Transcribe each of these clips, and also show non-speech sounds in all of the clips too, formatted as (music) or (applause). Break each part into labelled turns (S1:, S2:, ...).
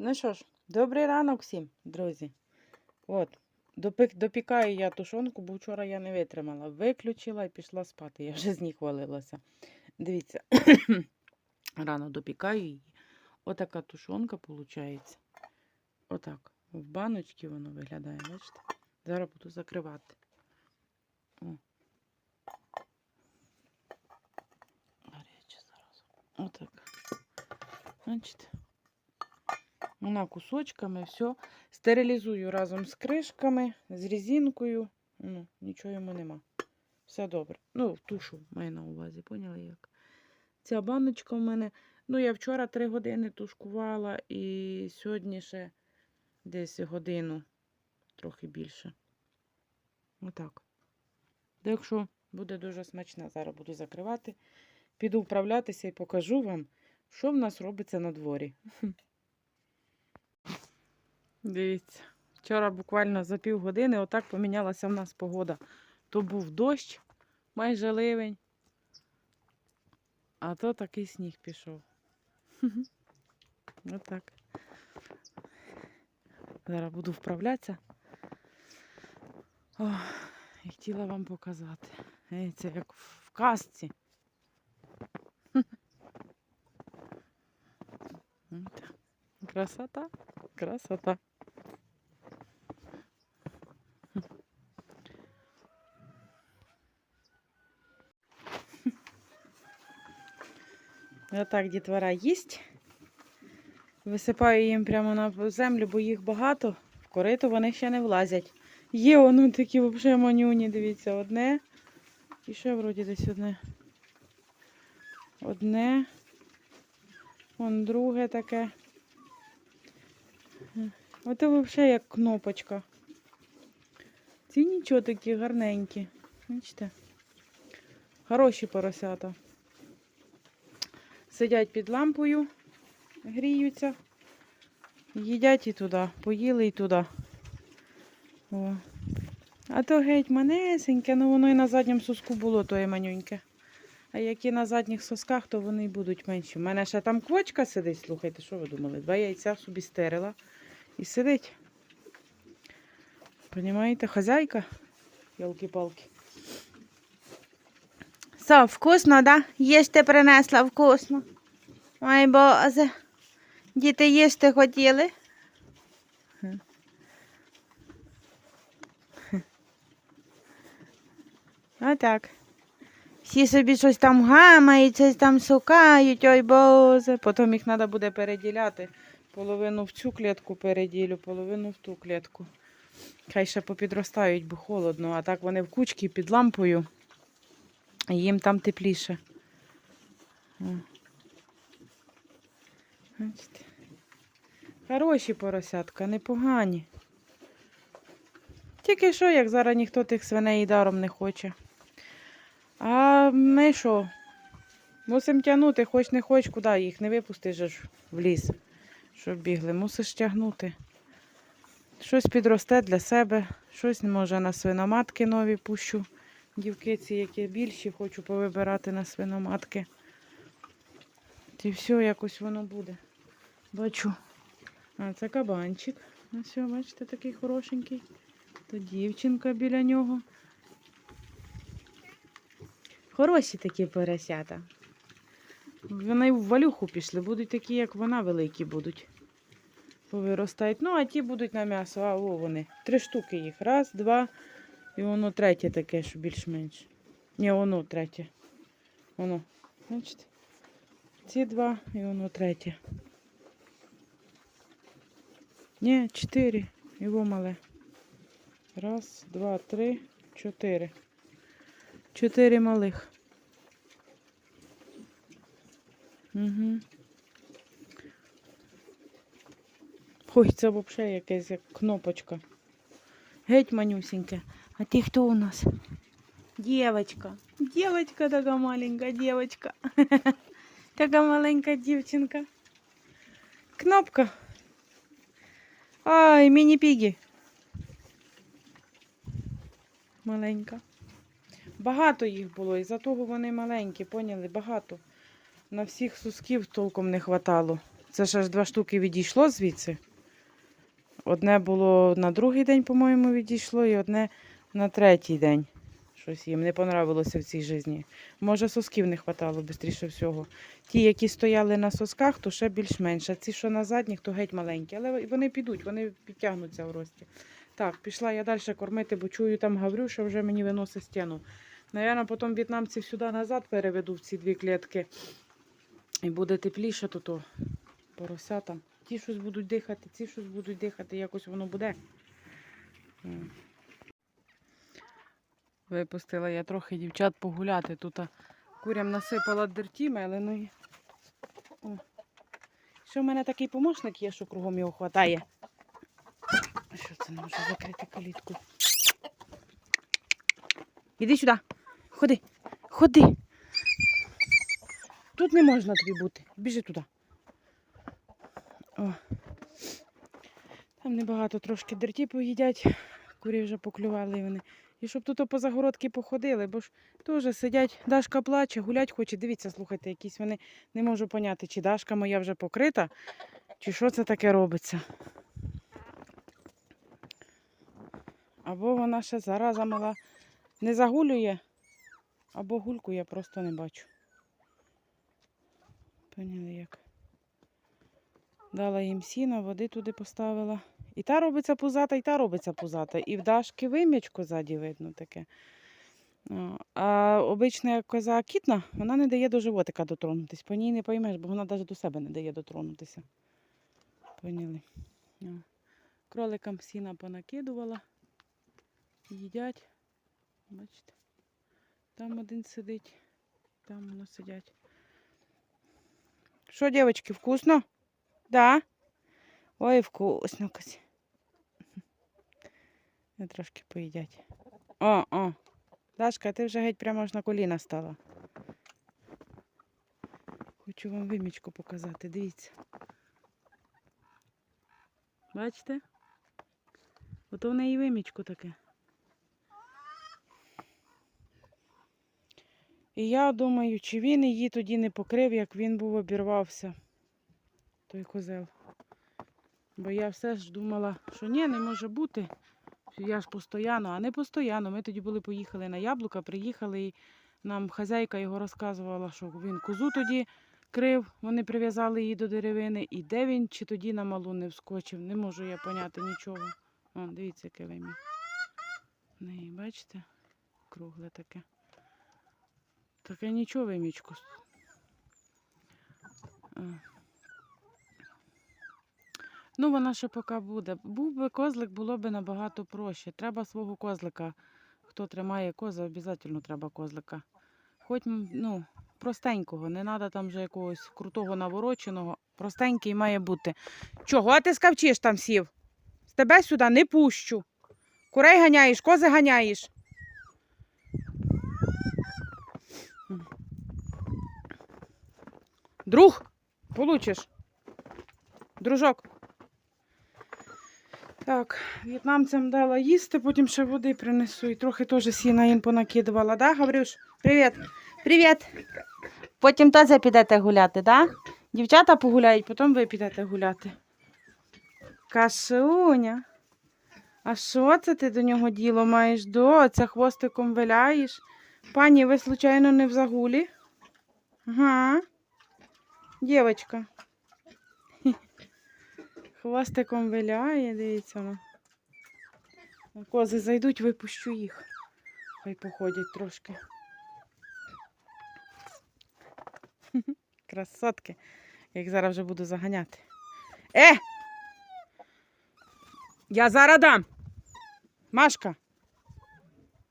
S1: Ну що ж, добрий ранок всім, друзі. От, допік, допікаю я тушонку, бо вчора я не витримала. Виключила і пішла спати. Я вже з ніг валилася. Дивіться, (coughs) рано допікаю її. Отака тушонка виходить. Отак. В баночці воно виглядає, бачите? Зараз буду закривати. О. Гаряче зараз. Отак. Бачите? Вона кусочками, все. Стерилізую разом з кришками, з резинкою. Ну, нічого йому нема. Все добре. Ну, тушу маю на увазі, поняли як? Ця баночка в мене. Ну, я вчора три години тушкувала і сьогодні ще десь годину, трохи більше. Отак. Так що буде дуже смачна. Зараз буду закривати. Піду вправлятися і покажу вам, що в нас робиться на дворі. (laughs) Дивіться, вчора буквально за півгодини отак помінялася в нас погода. То був дощ, майже ливень, а то такий сніг пішов. (laughs) Отак. Зараз буду вправлятися. І хотіла вам показати. Це як в казці. (laughs) Красота, красота. Отак дітвора їсть. Висипаю їм прямо на землю, бо їх багато. В корито вони ще не влазять. Є воно такі взагалі манюні, дивіться, одне. І ще вроді десь одне. Одне. Вон друге таке. Ото взагалі як кнопочка. Ці нічого такі гарненькі. Бачите? Хороші поросята. Сидять під лампою, гріються, їдять і туди, поїли і туди. О. А то геть манесеньке, ну воно і на задньому соску було, то і манюньке. А які на задніх сосках, то вони й будуть менші. У мене ще там квочка сидить, слухайте, що ви думали? Два яйця собі стерила і сидить. Понімаєте, хазяйка? Йолки-палки. Со, вкусно, да? Їсти принесла вкусно. Ой, боже. Діти їсти хотіли. (laughs) Отак. Всі собі щось там гамають, щось там шукають, ой боже. Потім їх треба буде переділяти. Половину в цю клітку переділю, половину в ту клітку. Хай ще попідростають, бо холодно, а так вони в кучці під лампою. Їм там тепліше. Хороші поросятка, непогані. Тільки що, як зараз ніхто тих свиней даром не хоче. А ми що? Мусимо тягнути, хоч не хоч, куди їх не випустиш ж в ліс, щоб бігли. Мусиш тягнути. Щось підросте для себе, щось може на свиноматки нові пущу. Дівки ці, які більші, хочу повибирати на свиноматки. І все, якось воно буде. Бачу. А, це кабанчик. Ось, бачите, такий хорошенький. То дівчинка біля нього. Хороші такі поросята. Вони в валюху пішли, будуть такі, як вона, великі будуть. Повиростають. Ну, а ті будуть на м'ясо, а о, вони. Три штуки їх. Раз, два. І воно третє таке, що більш-менш. Ні, воно третє. Воно. Бачите? Ці два і воно третє. Ні, чотири. Його мале. Раз, два, три, чотири. Чотири малих. Угу. Ой, це взагалі якась як кнопочка. Геть манюсеньке. А ти хто у нас? Девочка. Девочка така маленька, девочка. (laughs) Така маленька дівчинка. Кнопка. Ай, міні-пігі. Маленька. Багато їх було, і за того вони маленькі, поняли? Багато. На всіх сусків толком не хватало. Це ж аж два штуки відійшло звідси. Одне було на другий день, по-моєму, відійшло, і одне на третій день. Щось їм не понравилося в цій житті. Може, сосків не хватало швидше всього. Ті, які стояли на сосках, то ще більш-менш. А ці, що на задніх, то геть маленькі. Але вони підуть, вони підтягнуться в рості. Так, пішла я далі кормити, бо чую там Гаврюша вже мені виносить стіну. Навірно, потім в'єтнамців сюди назад переведу в ці дві клітки. І буде тепліше, то то поросятам. Ті щось будуть дихати, ці щось будуть дихати, якось воно буде. Випустила я трохи дівчат погуляти. Тут курям насипала дертіми, але ну. Що в мене такий помощник є, що кругом його хватає. Що це не може закрити калітку? Іди сюди. Ходи. Ходи. Тут не можна тобі бути. Біжи туди. О. Там небагато трошки дерті поїдять. Курі вже поклювали вони. І щоб тут по загородки походили, бо ж теж сидять, Дашка плаче, гулять хоче. Дивіться, слухайте, якісь вони не можу поняти, чи Дашка моя вже покрита, чи що це таке робиться. Або вона ще зараза мала не загулює, або гульку я просто не бачу. Поняли як. Дала їм сіна, води туди поставила. І та робиться пузата, і та робиться пузата. І в Дашки вим'ячко ззаді видно таке. А, обична коза кітна, вона не дає до животика дотронутися. По ній не поймеш, бо вона навіть до себе не дає дотронутися. Поняли. Кроликам сіна понакидувала. Їдять. Бачите. Там один сидить, там воно сидять. Що, дівчатки, вкусно? Да? Ой, вкусно. Кось. Не трошки поїдять. О, о. Дашка, ти вже геть прямо аж на коліна стала. Хочу вам вимічку показати, дивіться. Бачите? Ото в неї вимічку таке. І я думаю, чи він її тоді не покрив, як він був обірвався, той козел. Бо я все ж думала, що ні, не може бути. Що Я ж постоянно, а не постоянно. Ми тоді були, поїхали на яблука, приїхали, і нам хазяйка його розказувала, що він козу тоді крив, вони прив'язали її до деревини. І де він, чи тоді на малу не вскочив, не можу я поняти нічого. О, дивіться, яке вим'я. В неї, бачите? Кругле таке. Таке нічого вимічку. Ну, вона ще поки буде. Був би козлик, було б набагато проще. Треба свого козлика. Хто тримає кози, обов'язково треба козлика. Хоч, ну, простенького, не треба там вже якогось крутого навороченого. Простенький має бути. Чого ти скавчиш там сів? З тебе сюди не пущу. Курей ганяєш, кози ганяєш. Друг, получиш. Дружок. Так, в'єтнамцям дала їсти, потім ще води принесу. І трохи теж сіна їм понакидувала, да, Гаврюш? Привіт. Привіт. Потім теж підете гуляти, да? Дівчата погуляють, потім ви підете гуляти. Кашуня. А що це ти до нього діло маєш? До, це хвостиком виляєш? Пані, ви, случайно, не в загулі? Ага. Дівочка. Хвостиком виляє, дивіться. Ну. Ну, Кози зайдуть, випущу їх. Хай походять трошки. Красотки. Я їх зараз вже буду заганяти. Е! Я зараз дам. Машка.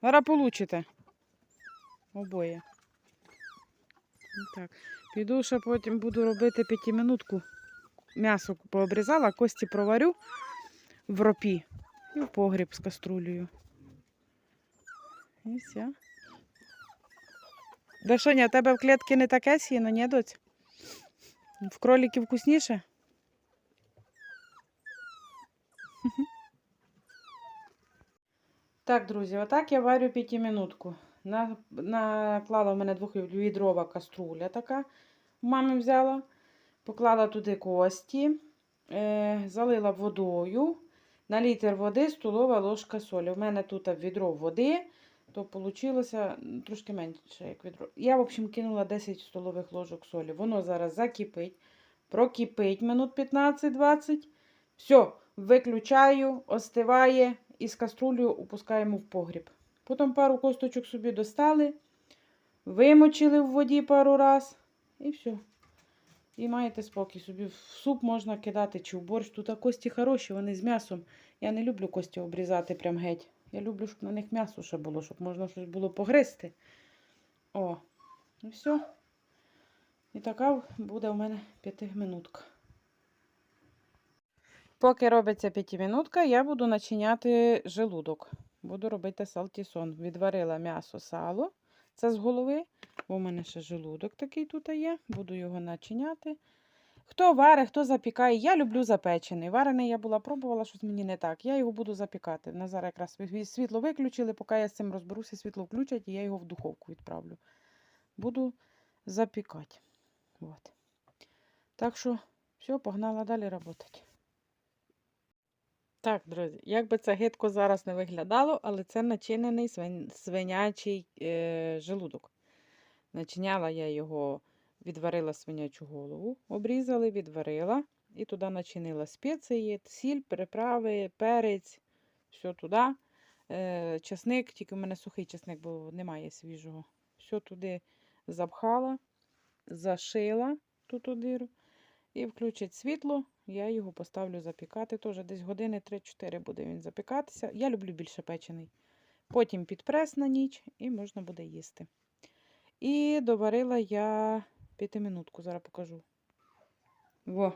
S1: Зараз получите. Обоє. Так. Піду ще потім буду робити п'ятиминутку. М'ясо пообрізала, кості проварю в ропі і в погріб з каструлею. І все. Дашоня, у тебе в клітці не таке сіно, ні, доць? В кроликів вкусніше? (laughs) Так, друзі, отак я варю п'ятиминутку. На, наклала в мене двохлітрова каструля така. Мамі взяла. Поклала туди кості, е, залила водою. На літр води столова ложка солі. У мене тут відро води, то вийшло трошки менше, як відро. Я, в общем, кинула 10 столових ложок солі. Воно зараз закипить, прокипить минут 15-20. Все, виключаю, остиває і з каструлею опускаємо в погріб. Потім пару косточок собі достали, вимочили в воді пару раз і все. І маєте спокій. Собі в суп можна кидати чи в борщ. Тут кості хороші, вони з м'ясом. Я не люблю кості обрізати прям геть. Я люблю, щоб на них м'ясо ще було, щоб можна щось було погризти. О, і все. І така буде у мене п'ятиминутка. Поки робиться п'ятиминутка, я буду начиняти желудок. Буду робити салтісон. Відварила м'ясо, сало. Це з голови. Бо у мене ще желудок такий тут є. Буду його начиняти. Хто варить, хто запікає. Я люблю запечений. Варений я була пробувала, щось мені не так. Я його буду запікати. На зараз якраз світло виключили, поки я з цим розберуся, світло включать, і я його в духовку відправлю. Буду запікати. От. Так що, все, погнала далі працювати. Так, друзі, як би це гидко зараз не виглядало, але це начинений свин... свинячий е... желудок. Начиняла я його, відварила свинячу голову, обрізали, відварила і туди начинила спеції, сіль, приправи, перець, все туди. Е... Часник, тільки в мене сухий часник, бо немає свіжого. Все туди запхала, зашила ту диру. І включить світло, я його поставлю запікати. Теж десь години 3-4 буде він запікатися. Я люблю більше печений. Потім під прес на ніч і можна буде їсти. І доварила я п'ятиминутку, зараз покажу. Во,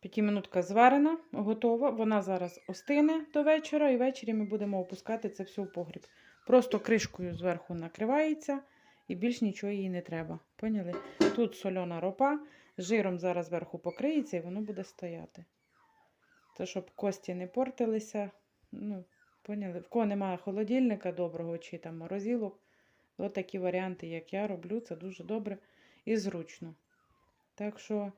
S1: п'ятиминутка зварена, готова. Вона зараз остине до вечора, і ввечері ми будемо опускати це все в погріб. Просто кришкою зверху накривається і більш нічого їй не треба. Поняли? Тут сольона ропа. Жиром зараз зверху покриється і воно буде стояти. То, щоб кості не портилися. Ну, поняли? В кого немає холодильника доброго чи там морозилок, от такі варіанти, як я роблю, це дуже добре і зручно. Так що,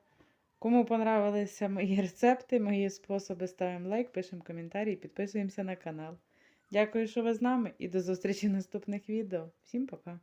S1: кому понравилися мої рецепти, мої способи, ставимо лайк, пишемо коментарі і підписуємося на канал. Дякую, що ви з нами, і до зустрічі в наступних відео. Всім пока!